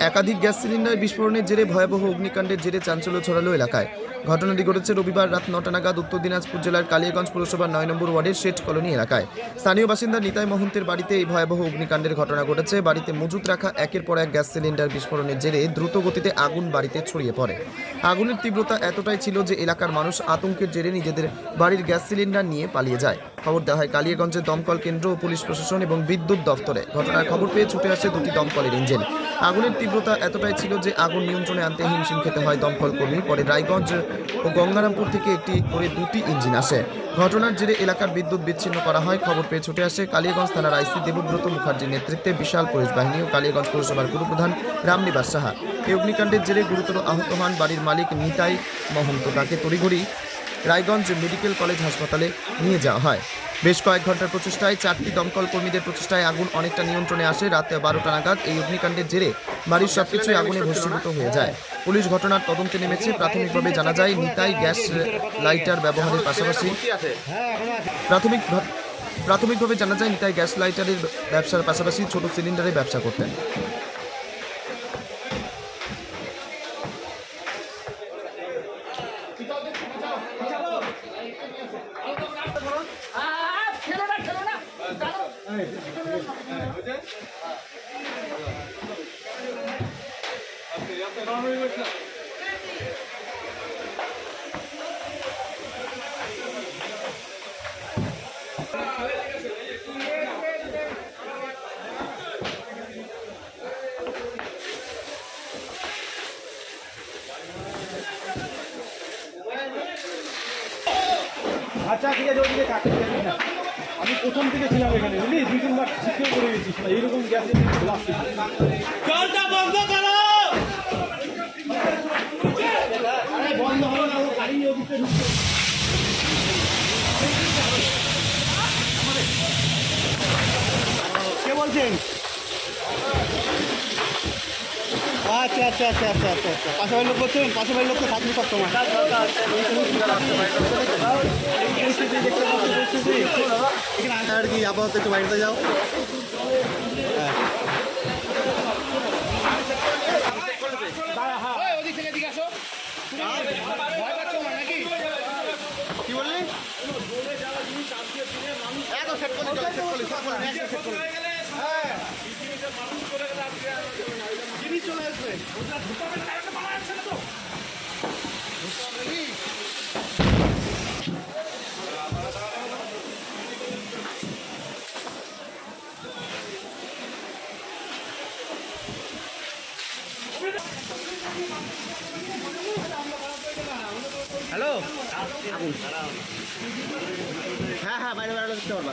একাধিক gas cylinder বিস্ফোরণের জেরে ভয়াবহ অগ্নিকাণ্ডের জেরে চাঞ্চল্য ছড়ালো এলাকায়। ঘটনাটি ঘটেছে রবিবার রাত নটা নাগাদ উত্তর দিনাজপুর জেলার কালিয়াগঞ্জ পুরসভার নয় নম্বর ওয়ার্ডের শেঠ কলোনি এলাকায়। স্থানীয় বাসিন্দা নিতাই মহন্তের বাড়িতে এই ভয়াবহ অগ্নিকাণ্ডের ঘটনা ঘটেছে। বাড়িতে মজুত রাখা একের পর এক গ্যাস সিলিন্ডার বিস্ফোরণের জেরে দ্রুত গতিতে আগুন বাড়িতে ছড়িয়ে পড়ে। আগুনের তীব্রতা এতটাই ছিল যে এলাকার মানুষ আতঙ্কের জেরে নিজেদের বাড়ির গ্যাস সিলিন্ডার নিয়ে পালিয়ে যায়। খবর দেওয়া হয় কালিয়াগঞ্জের দমকল কেন্দ্র ও পুলিশ প্রশাসন এবং বিদ্যুৎ দফতরে ঘটনার খবর পেয়ে ছুটে আসে দুটি দমকলের ইঞ্জিন। আগুনের তীব্রতা এতটাই ছিল যে আগুন নিয়ন্ত্রণে আনতে হিমশিম খেতে হয় দমকল কর্মী। পরে রায়গঞ্জ ও গঙ্গারামপুর থেকে একটি করে দুটি ইঞ্জিন আসে। ঘটনার জেরে এলাকার বিদ্যুৎ বিচ্ছিন্ন করা হয়। খবর পেয়ে ছুটে আসে কালিয়াগঞ্জ থানার আইসি দেবব্রত মুখার্জির নেতৃত্বে বিশাল পুলিশ বাহিনী ও কালিয়াগঞ্জ পৌরসভার গুরুপ্রধান রামনিবাস সাহা। এই অগ্নিকাণ্ডের জেরে গুরুতর আহত হন বাড়ির মালিক নিতাই মহন্ত। তাকে তড়িঘড়ি রায়গঞ্জ মেডিকেল কলেজ হাসপাতালে নিয়ে যাওয়া হয়। বেশ কয়েক ঘণ্টার প্রচেষ্টায় চারটি দমকল কর্মীদের প্রচেষ্টায় আগুন অনেকটা নিয়ন্ত্রণে আসে। রাত বারোটা নাগাদ এই অগ্নিকাণ্ডের জেরে বাড়ির সবকিছুই আগুনে ভস্মীভূত হয়ে যায়। পুলিশ ঘটনার তদন্তে নেমেছে। প্রাথমিকভাবে জানা যায়, নিতাই গ্যাস লাইটার ব্যবহারের পাশাপাশি প্রাথমিক প্রাথমিকভাবে জানা যায়, নিতাই গ্যাস লাইটারের ব্যবসার পাশাপাশি ছোট সিলিন্ডারের ব্যবসা করতেন। আচ্ছা ঠিক আছে ওইদিকে থাক, ঠিক না। আমি প্রথম থেকে ছিলাম এখানে বুঝলি? দুই তিনবার শিখিয়ে করে গেছি এইরকম গ্যাস জলটা বন্ধ করো! বন্ধ হবে না গাড়ি নিয়ে ঢুকছে। কে বলছেন? আচ্ছা আচ্ছা আচ্ছা আচ্ছা আচ্ছা আচ্ছা। পাশে বাড়ির লোক বলছেন পাশে বাড়ির লোক তো থাকবে সব সময় এখানে আসা আর কি আপাতত একটু বাড়িতে যাও। কি বললি? এত সেট করলি হ্যালো? হ্যাঁ হ্যাঁ বাইরে বেড়ালে দিতে পারবা।